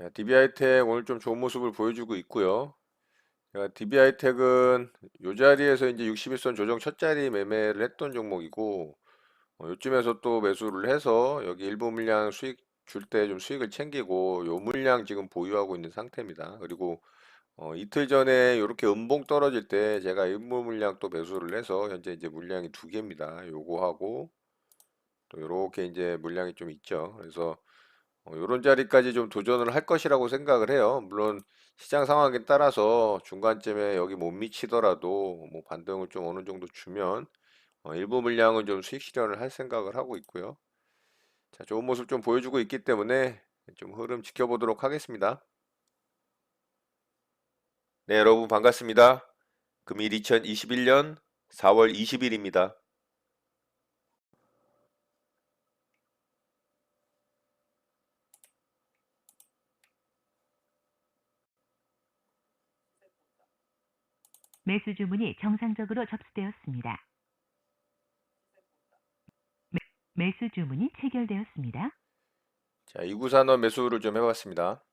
자, DB하이텍 오늘 좀 좋은 모습을 보여주고 있고요. 제가 DB하이텍은 이 자리에서 이제 61선 조정 첫 자리 매매를 했던 종목이고 어, 요쯤에서 또 매수를 해서 여기 일부 물량 수익 줄 때 좀 수익을 챙기고 요 물량 지금 보유하고 있는 상태입니다. 그리고 어, 이틀 전에 이렇게 음봉 떨어질 때 제가 일부 물량 또 매수를 해서 현재 이제 물량이 두 개입니다. 요거 하고 또 이렇게 이제 물량이 좀 있죠. 그래서 어, 이런 자리까지 좀 도전을 할 것이라고 생각을 해요. 물론 시장 상황에 따라서 중간쯤에 여기 못 미치더라도 뭐 반등을 좀 어느 정도 주면 어, 일부 물량은 좀 수익 실현을 할 생각을 하고 있고요. 자, 좋은 모습 좀 보여주고 있기 때문에 좀 흐름 지켜보도록 하겠습니다. 네, 여러분 반갑습니다. 금일 2021년 4월 20일입니다. 매수 주문이 정상적으로 접수되었습니다. 매, 매수 주문이 체결되었습니다. 자, 이구산업 매수를 좀 해봤습니다.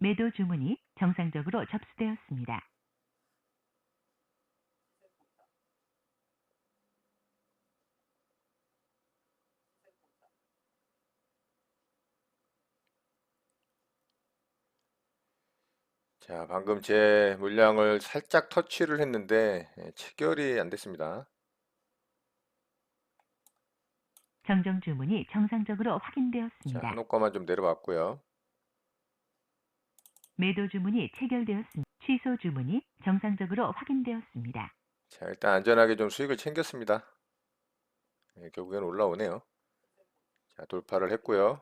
매도 주문이 정상적으로 접수되었습니다. 자, 방금 제 물량을 살짝 터치를 했는데 예, 체결이 안 됐습니다. 정정 주문이 정상적으로 자, 확인되었습니다. 한호가만 좀 내려봤고요. 매도 주문이 체결되었습니다. 취소 주문이 정상적으로 확인되었습니다. 자, 일단 안전하게 좀 수익을 챙겼습니다. 예, 결국엔 올라오네요. 자, 돌파를 했고요.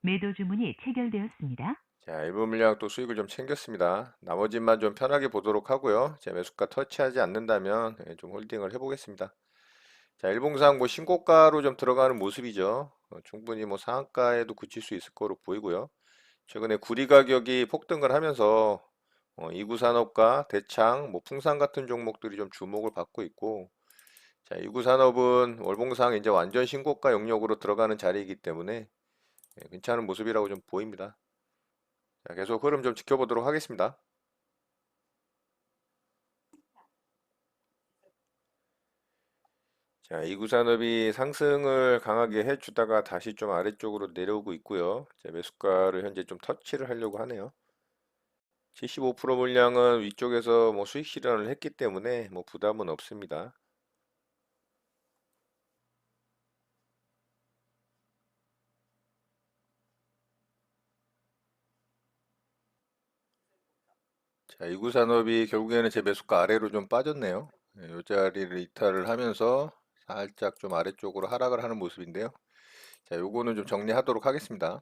매도 주문이 체결되었습니다. 자, 일부 물량 또 수익을 좀 챙겼습니다. 나머지만 좀 편하게 보도록 하고요. 제 매수가 터치하지 않는다면 예, 좀 홀딩을 해보겠습니다. 자, 일봉상 뭐 신고가로 좀 들어가는 모습이죠. 어, 충분히 뭐 상한가에도 그칠 수 있을 거로 보이고요. 최근에 구리 가격이 폭등을 하면서 어, 이구산업과 대창, 뭐 풍산 같은 종목들이 좀 주목을 받고 있고, 자, 이구산업은 월봉상 이제 완전 신고가 영역으로 들어가는 자리이기 때문에 예, 괜찮은 모습이라고 좀 보입니다. 자, 계속 흐름 좀 지켜보도록 하겠습니다. 자, 이구 산업이 상승을 강하게 해주다가 다시 좀 아래쪽으로 내려오고 있고요. 자, 매수가를 현재 좀 터치를 하려고 하네요. 75% 물량은 위쪽에서 뭐 수익 실현을 했기 때문에 뭐 부담은 없습니다. 자, 이구 산업이 결국에는 제 매수가 아래로 좀 빠졌네요. 네, 이 자리를 이탈을 하면서 살짝 좀 아래쪽으로 하락을 하는 모습인데요. 자, 요거는 좀 정리하도록 하겠습니다.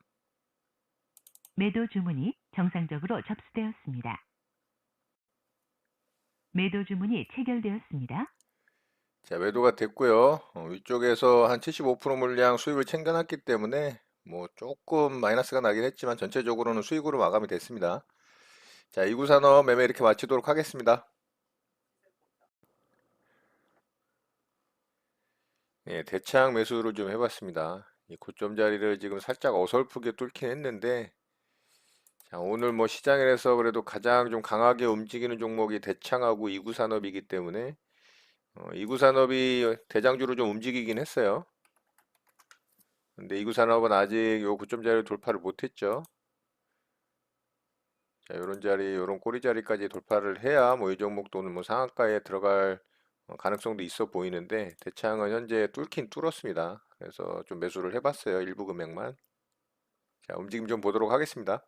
매도 주문이 정상적으로 접수되었습니다. 매도 주문이 체결되었습니다. 자, 매도가 됐고요. 어, 위쪽에서 한 75% 물량 수익을 챙겨놨기 때문에 뭐 조금 마이너스가 나긴 했지만 전체적으로는 수익으로 마감이 됐습니다. 자, 이구산업 매매 이렇게 마치도록 하겠습니다. 예, 대창 매수를 좀 해봤습니다. 이 고점 자리를 지금 살짝 어설프게 뚫긴 했는데, 자, 오늘 뭐 시장에서 그래도 가장 좀 강하게 움직이는 종목이 대창하고 이구산업이기 때문에, 어, 이구산업이 대장주로 좀 움직이긴 했어요. 근데 이구산업은 아직 요 고점 자리를 돌파를 못했죠. 자, 요런 자리, 요런 꼬리 자리까지 돌파를 해야 뭐 이 종목도 오늘 뭐 상한가에 들어갈 어, 가능성도 있어 보이는데 대창은 현재 뚫긴 뚫었습니다. 그래서 좀 매수를 해봤어요. 일부 금액만. 자, 움직임 좀 보도록 하겠습니다.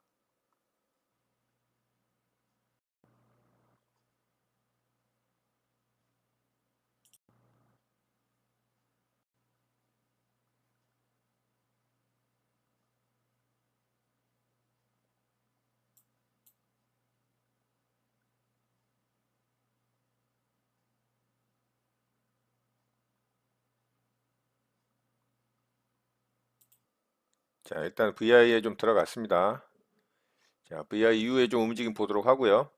자, 일단 VI에 좀 들어갔습니다. 자, VI 이후에 좀 움직임 보도록 하고요.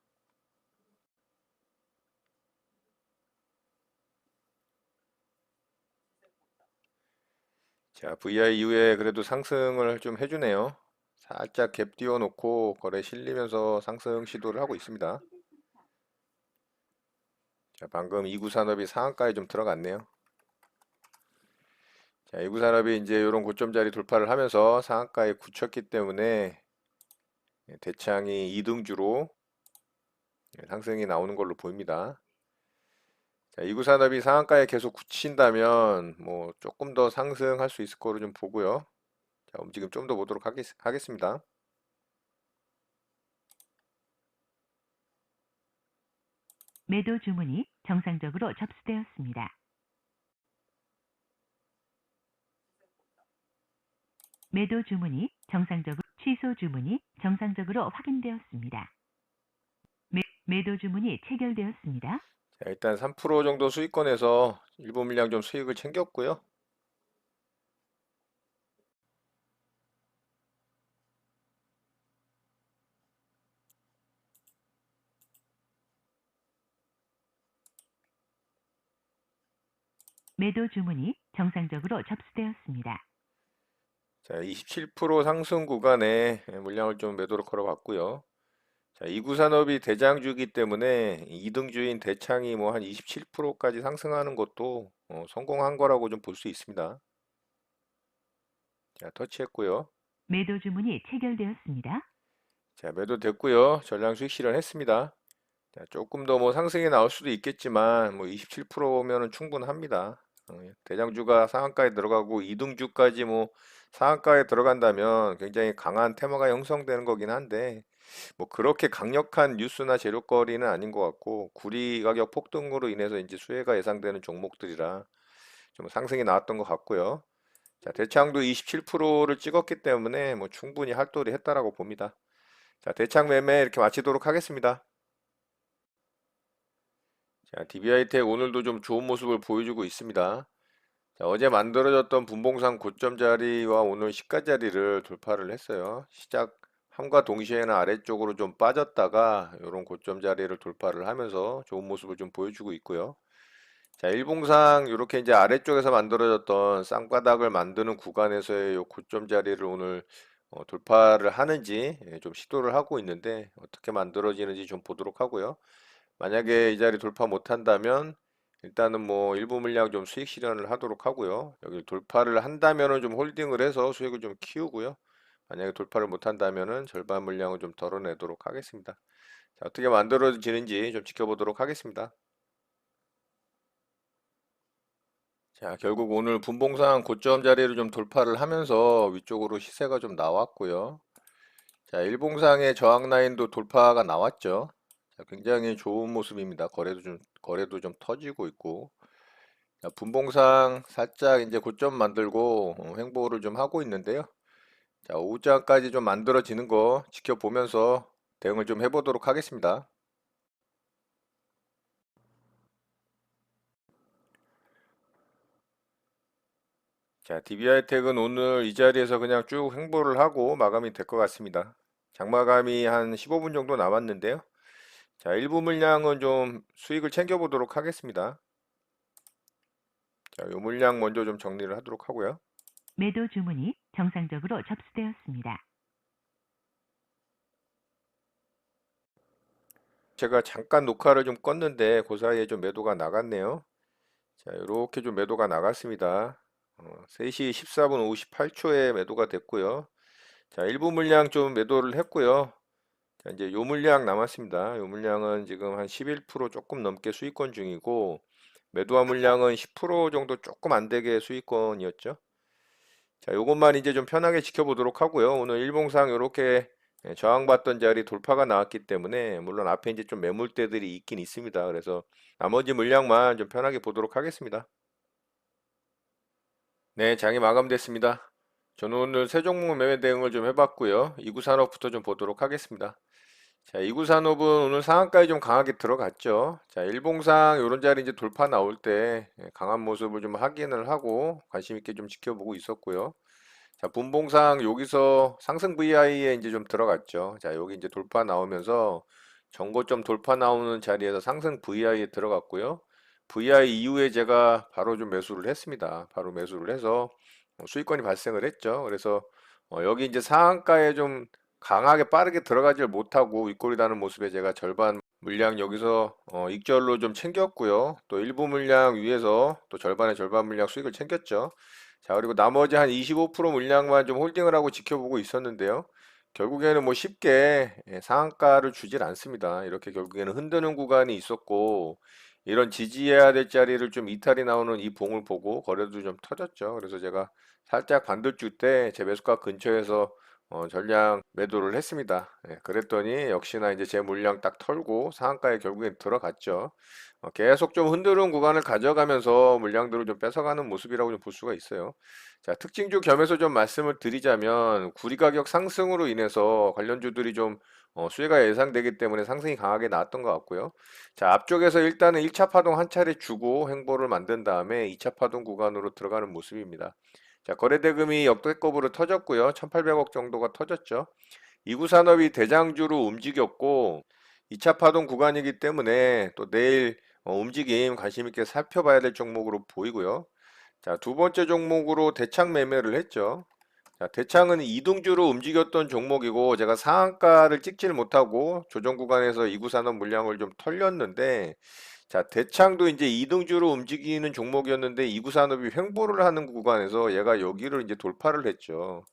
자, VI 이후에 그래도 상승을 좀 해주네요. 살짝 갭 띄워놓고 거래 실리면서 상승 시도를 하고 있습니다. 자, 방금 이구산업이 상한가에 좀 들어갔네요. 자, 이구 산업이 이제 이런 고점 자리 돌파를 하면서 상한가에 굳혔기 때문에 예, 대창이 2등주로 예, 상승이 나오는 걸로 보입니다. 자, 이구 산업이 상한가에 계속 굳힌다면 뭐 조금 더 상승할 수 있을 거로 좀 보고요. 자, 움직임 좀 더 보도록 하겠, 하겠습니다. 매도 주문이 정상적으로 접수되었습니다. 매도 주문이 정상적으로 취소 주문이 정상적으로 확인되었습니다. 매, 매도 주문이 체결되었습니다. 자, 일단 3% 정도 수익권에서 일부 물량 좀 수익을 챙겼고요. 매도 주문이 정상적으로 접수되었습니다. 자, 27% 상승 구간에 물량을 좀 매도로 걸어봤고요. 자, 이구 산업이 대장주이기 때문에 2등주인 대창이 뭐 한 27%까지 상승하는 것도 어, 성공한 거라고 좀 볼 수 있습니다. 자, 터치했고요. 매도 주문이 체결되었습니다. 자, 매도 됐고요. 전량 수익 실현했습니다. 자, 조금 더 뭐 상승이 나올 수도 있겠지만 뭐 27%면은 충분합니다. 어, 예. 대장주가 상한가에 들어가고 2등주까지 뭐 상한가에 들어간다면 굉장히 강한 테마가 형성되는 거긴 한데 뭐 그렇게 강력한 뉴스나 재료거리는 아닌 것 같고 구리 가격 폭등으로 인해서 이제 수혜가 예상되는 종목들이라 좀 상승이 나왔던 것 같고요. 자, 대창도 27%를 찍었기 때문에 뭐 충분히 할도리 했다라고 봅니다. 자, 대창 매매 이렇게 마치도록 하겠습니다. 자, DBI텍 오늘도 좀 좋은 모습을 보여주고 있습니다. 자, 어제 만들어졌던 분봉상 고점 자리와 오늘 시가 자리를 돌파를 했어요. 시작 함과 동시에는 아래쪽으로 좀 빠졌다가 이런 고점 자리를 돌파를 하면서 좋은 모습을 좀 보여주고 있고요. 자, 일봉상 이렇게 이제 아래쪽에서 만들어졌던 쌍바닥을 만드는 구간에서의 요 고점 자리를 오늘 어, 돌파를 하는지 예, 좀 시도를 하고 있는데 어떻게 만들어지는지 좀 보도록 하고요. 만약에 이 자리 돌파 못한다면 일단은 뭐 일부 물량 좀 수익 실현을 하도록 하고요. 여기 돌파를 한다면은 좀 홀딩을 해서 수익을 좀 키우고요. 만약에 돌파를 못한다면은 절반 물량을 좀 덜어내도록 하겠습니다. 자, 어떻게 만들어지는지 좀 지켜보도록 하겠습니다. 자, 결국 오늘 분봉상 고점 자리를 좀 돌파를 하면서 위쪽으로 시세가 좀 나왔고요. 자, 일봉상의 저항 라인도 돌파가 나왔죠. 자, 굉장히 좋은 모습입니다. 거래도 좀 거래도 좀 터지고 있고. 자, 분봉상 살짝 이제 고점 만들고 어, 횡보를 좀 하고 있는데요. 자, 오후장까지 좀 만들어지는 거 지켜보면서 대응을 좀 해보도록 하겠습니다. 자, DBI텍은 오늘 이 자리에서 그냥 쭉 횡보를 하고 마감이 될 것 같습니다. 장마감이 한 15분 정도 남았는데요. 자, 일부 물량은 좀 수익을 챙겨보도록 하겠습니다. 자, 요 물량 먼저 좀 정리를 하도록 하고요. 매도 주문이 정상적으로 접수되었습니다. 제가 잠깐 녹화를 좀 껐는데 그 사이에 좀 매도가 나갔네요. 자, 이렇게 좀 매도가 나갔습니다. 어, 3시 14분 58초에 매도가 됐고요. 자, 일부 물량 좀 매도를 했고요. 자, 이제 요 물량 남았습니다. 요 물량은 지금 한 11% 조금 넘게 수익권 중이고 매도한 물량은 10% 정도 조금 안 되게 수익권이었죠. 자, 요것만 이제 좀 편하게 지켜보도록 하고요. 오늘 일봉상 이렇게 저항받던 자리 돌파가 나왔기 때문에 물론 앞에 이제 좀 매물대들이 있긴 있습니다. 그래서 나머지 물량만 좀 편하게 보도록 하겠습니다. 네, 장이 마감됐습니다. 저는 오늘 세 종목 매매 대응을 좀 해봤고요. 이구 산업부터 좀 보도록 하겠습니다. 자, 이구 산업은 오늘 상한가에 좀 강하게 들어갔죠. 자, 일봉상 이런 자리 이제 돌파 나올 때 예, 강한 모습을 좀 확인을 하고 관심 있게 좀 지켜보고 있었고요. 자, 분봉상 여기서 상승 VI에 이제 좀 들어갔죠. 자, 여기 이제 돌파 나오면서 전고점 돌파 나오는 자리에서 상승 VI에 들어갔고요. VI 이후에 제가 바로 좀 매수를 했습니다. 바로 매수를 해서 어, 수익권이 발생을 했죠. 그래서 어, 여기 이제 상한가에 좀 강하게 빠르게 들어가질 못하고 윗골이 다는 모습에 제가 절반 물량 여기서 어, 익절로 좀 챙겼고요. 또 일부 물량 위에서 또 절반의 절반 물량 수익을 챙겼죠. 자, 그리고 나머지 한 25% 물량만 좀 홀딩을 하고 지켜보고 있었는데요. 결국에는 뭐 쉽게 예, 상한가를 주질 않습니다. 이렇게 결국에는 흔드는 구간이 있었고, 이런 지지해야 될 자리를 좀 이탈이 나오는 이 봉을 보고 거래도 좀 터졌죠. 그래서 제가 살짝 반도주 때 제 매수가 근처에서 어, 전량 매도를 했습니다. 예, 그랬더니 역시나 이제 제 물량 딱 털고 상한가에 결국엔 들어갔죠. 어, 계속 좀 흔드는 구간을 가져가면서 물량들을 좀 뺏어가는 모습이라고 좀 볼 수가 있어요. 자, 특징주 겸해서 좀 말씀을 드리자면 구리 가격 상승으로 인해서 관련주들이 좀 어, 수혜가 예상되기 때문에 상승이 강하게 나왔던 것 같고요. 자, 앞쪽에서 일단은 1차 파동 한 차례 주고 횡보를 만든 다음에 2차 파동 구간으로 들어가는 모습입니다. 자, 거래대금이 역대급으로 터졌고요. 1,800억 정도가 터졌죠. 이구 산업이 대장주로 움직였고 2차 파동 구간이기 때문에 또 내일 어, 움직임 관심 있게 살펴봐야 될 종목으로 보이고요. 자, 두 번째 종목으로 대창 매매를 했죠. 자, 대창은 이동주로 움직였던 종목이고 제가 상한가를 찍지를 못하고 조정 구간에서 이구 산업 물량을 좀 털렸는데 자, 대창도 이제 이등주로 움직이는 종목이었는데 이구산업이 횡보를 하는 구간에서 얘가 여기를 이제 돌파를 했죠.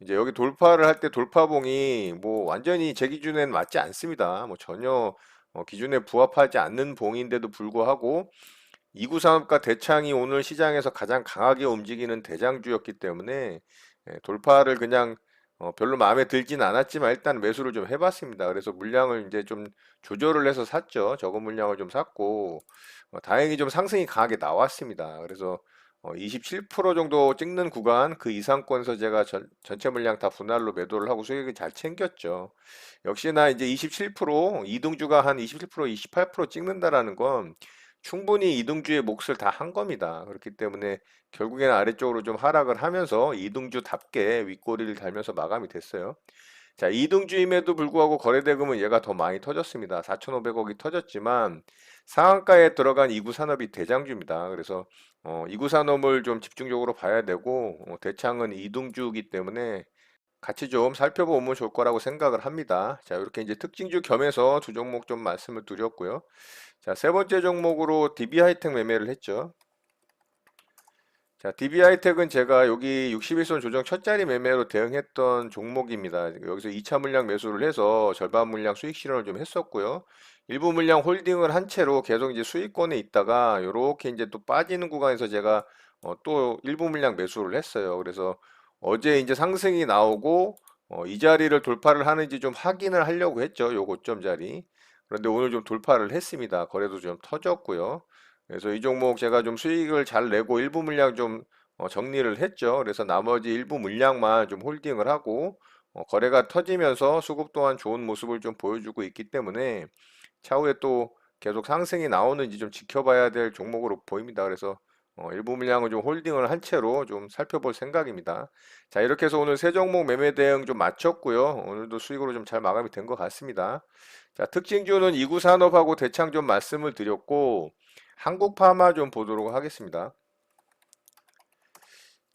이제 여기 돌파를 할 때 돌파봉이 뭐 완전히 제 기준에는 맞지 않습니다. 뭐 전혀 어, 기준에 부합하지 않는 봉인데도 불구하고 이구산업과 대창이 오늘 시장에서 가장 강하게 움직이는 대장주였기 때문에 예, 돌파를 그냥 어, 별로 마음에 들진 않았지만 일단 매수를 좀 해봤습니다. 그래서 물량을 이제 좀 조절을 해서 샀죠. 적은 물량을 좀 샀고 어, 다행히 좀 상승이 강하게 나왔습니다. 그래서 어, 27% 정도 찍는 구간 그 이상권에서 제가 전, 전체 물량 다 분할로 매도를 하고 수익을 잘 챙겼죠. 역시나 이제 27% 이등주가 한 27% 28% 찍는다라는 건 충분히 이등주의 몫을 다 한 겁니다. 그렇기 때문에 결국에는 아래쪽으로 좀 하락을 하면서 이등주답게 윗꼬리를 달면서 마감이 됐어요. 자, 이등주임에도 불구하고 거래대금은 얘가 더 많이 터졌습니다. 4,500억이 터졌지만 상한가에 들어간 이구산업이 대장주입니다. 그래서 어, 이구산업을 좀 집중적으로 봐야 되고 어, 대창은 이등주이기 때문에 같이 좀 살펴보면 좋을 거라고 생각을 합니다. 자, 이렇게 이제 특징주 겸해서 두 종목 좀 말씀을 드렸고요. 자, 세 번째 종목으로 DB 하이텍 매매를 했죠. 자, DB 하이텍은 제가 여기 61선 조정 첫 자리 매매로 대응했던 종목입니다. 여기서 2차 물량 매수를 해서 절반 물량 수익 실현을 좀 했었고요. 일부 물량 홀딩을 한 채로 계속 이제 수익권에 있다가 요렇게 이제 또 빠지는 구간에서 제가 어, 또 일부 물량 매수를 했어요. 그래서 어제 이제 상승이 나오고 어, 이 자리를 돌파를 하는지 좀 확인을 하려고 했죠. 요 고점 자리. 그런데 오늘 좀 돌파를 했습니다. 거래도 좀 터졌고요. 그래서 이 종목 제가 좀 수익을 잘 내고 일부 물량 좀 어, 정리를 했죠. 그래서 나머지 일부 물량만 좀 홀딩을 하고 어, 거래가 터지면서 수급 또한 좋은 모습을 좀 보여주고 있기 때문에 차후에 또 계속 상승이 나오는지 좀 지켜봐야 될 종목으로 보입니다. 그래서 어, 일부 물량을 좀 홀딩을 한 채로 좀 살펴볼 생각입니다. 자, 이렇게 해서 오늘 세 종목 매매 대응 좀 마쳤고요. 오늘도 수익으로 좀 잘 마감이 된 것 같습니다. 자, 특징주는 이구산업하고 대창 좀 말씀을 드렸고 한국파마 좀 보도록 하겠습니다.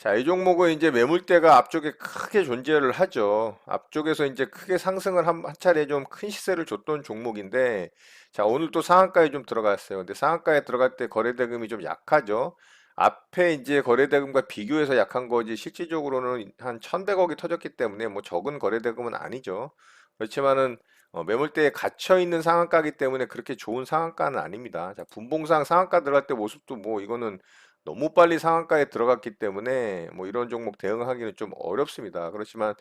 자, 이 종목은 이제 매물대가 앞쪽에 크게 존재를 하죠. 앞쪽에서 이제 크게 상승을 한, 한 차례 좀 큰 시세를 줬던 종목인데, 자, 오늘 또 상한가에 좀 들어갔어요. 근데 상한가에 들어갈 때 거래대금이 좀 약하죠. 앞에 이제 거래대금과 비교해서 약한 거지, 실질적으로는 한 1100억이 터졌기 때문에 뭐 적은 거래대금은 아니죠. 그렇지만은 어, 매물대에 갇혀 있는 상한가이기 때문에 그렇게 좋은 상한가는 아닙니다. 자, 분봉상 상한가 들어갈 때 모습도 뭐 이거는 너무 빨리 상한가에 들어갔기 때문에 뭐 이런 종목 대응하기는 좀 어렵습니다. 그렇지만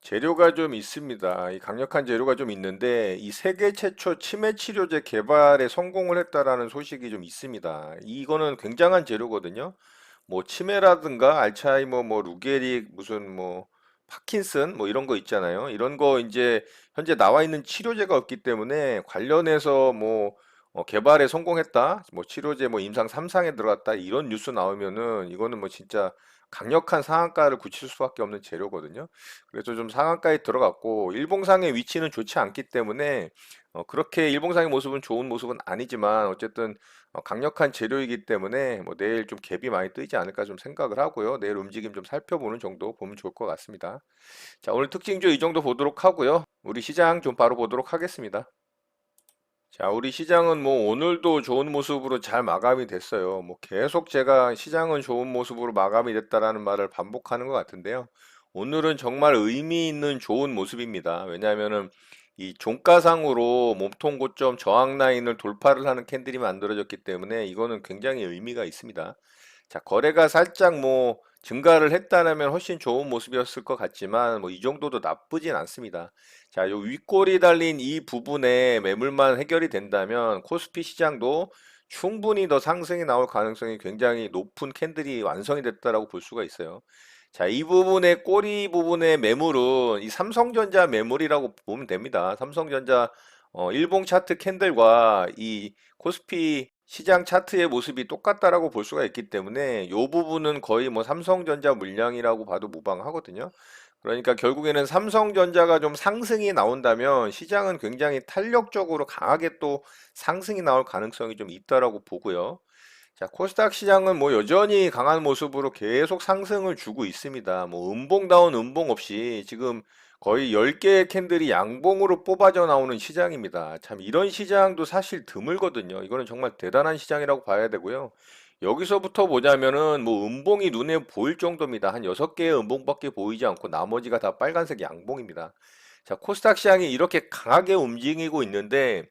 재료가 좀 있습니다. 이 강력한 재료가 좀 있는데 이 세계 최초 치매 치료제 개발에 성공을 했다라는 소식이 좀 있습니다. 이거는 굉장한 재료거든요. 뭐 치매라든가 알츠하이머 뭐 루게릭 무슨 뭐 파킨슨 뭐 이런 거 있잖아요. 이런 거 이제 현재 나와 있는 치료제가 없기 때문에 관련해서 뭐 어, 개발에 성공했다, 뭐 치료제 뭐 임상 3상에 들어갔다 이런 뉴스 나오면은 이거는 뭐 진짜 강력한 상한가를 굳힐 수밖에 없는 재료거든요. 그래서 좀 상한가에 들어갔고 일봉상의 위치는 좋지 않기 때문에 어, 그렇게 일봉상의 모습은 좋은 모습은 아니지만 어쨌든 어, 강력한 재료이기 때문에 뭐 내일 좀 갭이 많이 뜨지 않을까 좀 생각을 하고요. 내일 움직임 좀 살펴보는 정도 보면 좋을 것 같습니다. 자, 오늘 특징주 이 정도 보도록 하고요. 우리 시장 좀 바로 보도록 하겠습니다. 자, 우리 시장은 뭐 오늘도 좋은 모습으로 잘 마감이 됐어요. 뭐 계속 제가 시장은 좋은 모습으로 마감이 됐다라는 말을 반복하는 것 같은데요. 오늘은 정말 의미 있는 좋은 모습입니다. 왜냐하면은 이 종가상으로 몸통 고점 저항 라인을 돌파를 하는 캔들이 만들어졌기 때문에 이거는 굉장히 의미가 있습니다. 자, 거래가 살짝 뭐 증가를 했다면 훨씬 좋은 모습이었을 것 같지만 뭐 이 정도도 나쁘진 않습니다. 자, 요 윗골이 달린 이 부분에 매물만 해결이 된다면 코스피 시장도 충분히 더 상승이 나올 가능성이 굉장히 높은 캔들이 완성이 됐다라고 볼 수가 있어요. 자, 이 부분의 꼬리 부분의 매물은 이 삼성전자 매물이라고 보면 됩니다. 삼성전자 어, 일봉 차트 캔들과 이 코스피 시장 차트의 모습이 똑같다라고 볼 수가 있기 때문에 이 부분은 거의 뭐 삼성전자 물량이라고 봐도 무방하거든요. 그러니까 결국에는 삼성전자가 좀 상승이 나온다면 시장은 굉장히 탄력적으로 강하게 또 상승이 나올 가능성이 좀 있다라고 보고요. 자, 코스닥 시장은 뭐 여전히 강한 모습으로 계속 상승을 주고 있습니다. 뭐 음봉다운 음봉 없이 지금 거의 10개의 캔들이 양봉으로 뽑아져 나오는 시장입니다. 참 이런 시장도 사실 드물거든요. 이거는 정말 대단한 시장이라고 봐야 되고요. 여기서부터 보자면은 뭐 음봉이 눈에 보일 정도입니다. 한 6개의 음봉밖에 보이지 않고 나머지가 다 빨간색 양봉입니다. 자, 코스닥 시장이 이렇게 강하게 움직이고 있는데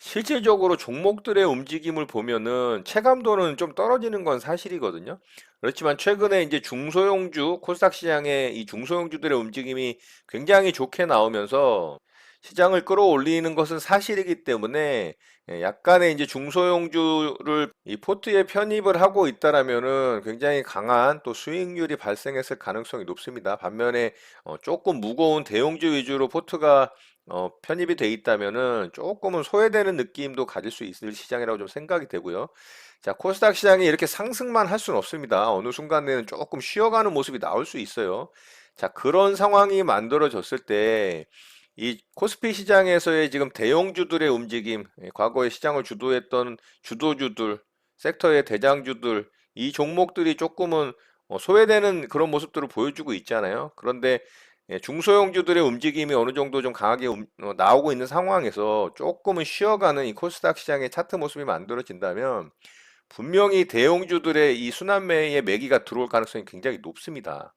실질적으로 종목들의 움직임을 보면은 체감도는 좀 떨어지는 건 사실이거든요. 그렇지만 최근에 이제 중소형주, 코스닥 시장의 이 중소형주들의 움직임이 굉장히 좋게 나오면서 시장을 끌어올리는 것은 사실이기 때문에 예, 약간의 이제 중소형주를 이 포트에 편입을 하고 있다라면은 굉장히 강한 또 수익률이 발생했을 가능성이 높습니다. 반면에 어, 조금 무거운 대형주 위주로 포트가 어, 편입이 돼 있다면은 조금은 소외되는 느낌도 가질 수 있을 시장이라고 좀 생각이 되고요. 자, 코스닥 시장이 이렇게 상승만 할 수는 없습니다. 어느 순간에는 조금 쉬어가는 모습이 나올 수 있어요. 자, 그런 상황이 만들어졌을 때 이 코스피 시장에서의 지금 대형주들의 움직임, 예, 과거에 시장을 주도했던 주도주들, 섹터의 대장주들, 이 종목들이 조금은 어, 소외되는 그런 모습들을 보여주고 있잖아요. 그런데 예, 중소형주들의 움직임이 어느 정도 좀 강하게 움- 어, 나오고 있는 상황에서 조금은 쉬어가는 이 코스닥 시장의 차트 모습이 만들어진다면 분명히 대형주들의 이 순환매의 매기가 들어올 가능성이 굉장히 높습니다.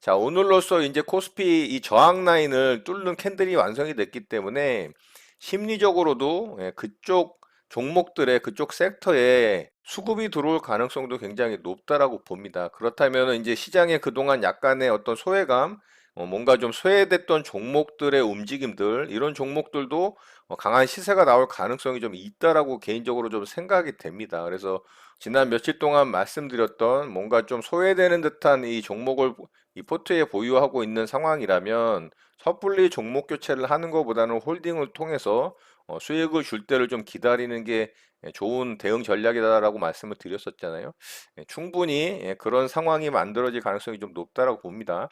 자, 오늘로써 이제 코스피 이 저항 라인을 뚫는 캔들이 완성이 됐기 때문에 심리적으로도 예, 그쪽 종목들의 그쪽 섹터에 수급이 들어올 가능성도 굉장히 높다라고 봅니다. 그렇다면 이제 시장에 그동안 약간의 어떤 소외감, 어, 뭔가 좀 소외됐던 종목들의 움직임들, 이런 종목들도 어, 강한 시세가 나올 가능성이 좀 있다라고 개인적으로 좀 생각이 됩니다. 그래서 지난 며칠 동안 말씀드렸던 뭔가 좀 소외되는 듯한 이 종목을 이 포트에 보유하고 있는 상황이라면 섣불리 종목 교체를 하는 것보다는 홀딩을 통해서 어, 수익을 줄 때를 좀 기다리는 게 예, 좋은 대응 전략이다라고 말씀을 드렸었잖아요. 예, 충분히 예, 그런 상황이 만들어질 가능성이 좀 높다라고 봅니다.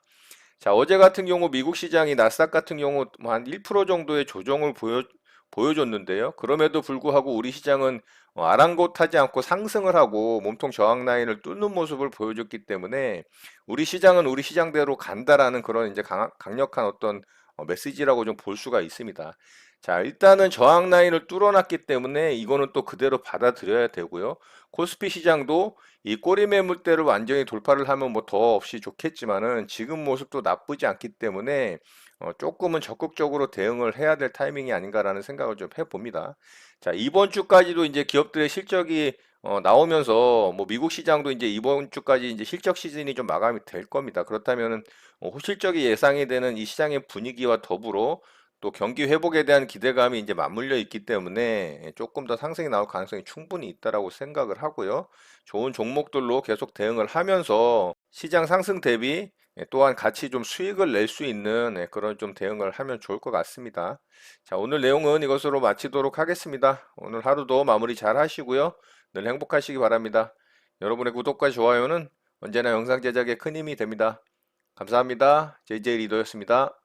자, 어제 같은 경우 미국 시장이 나스닥 같은 경우 뭐 한 1% 정도의 조정을 보여, 보여줬는데요. 그럼에도 불구하고 우리 시장은 어, 아랑곳하지 않고 상승을 하고 몸통 저항 라인을 뚫는 모습을 보여줬기 때문에 우리 시장은 우리 시장대로 간다라는 그런 이제 강, 강력한 어떤 어, 메시지라고 좀 볼 수가 있습니다. 자, 일단은 저항 라인을 뚫어놨기 때문에 이거는 또 그대로 받아들여야 되고요. 코스피 시장도 이 꼬리 매물대를 완전히 돌파를 하면 뭐 더 없이 좋겠지만은 지금 모습도 나쁘지 않기 때문에 어, 조금은 적극적으로 대응을 해야 될 타이밍이 아닌가라는 생각을 좀 해봅니다. 자, 이번 주까지도 이제 기업들의 실적이 어, 나오면서 뭐 미국 시장도 이제 이번 주까지 이제 실적 시즌이 좀 마감이 될 겁니다. 그렇다면은 어, 호실적이 예상이 되는 이 시장의 분위기와 더불어 또 경기 회복에 대한 기대감이 이제 맞물려 있기 때문에 조금 더 상승이 나올 가능성이 충분히 있다라고 생각을 하고요. 좋은 종목들로 계속 대응을 하면서 시장 상승 대비 예, 또한 같이 좀 수익을 낼 수 있는 예, 그런 좀 대응을 하면 좋을 것 같습니다. 자, 오늘 내용은 이것으로 마치도록 하겠습니다. 오늘 하루도 마무리 잘 하시고요. 늘 행복하시기 바랍니다. 여러분의 구독과 좋아요는 언제나 영상 제작에 큰 힘이 됩니다. 감사합니다. JJ 리더였습니다.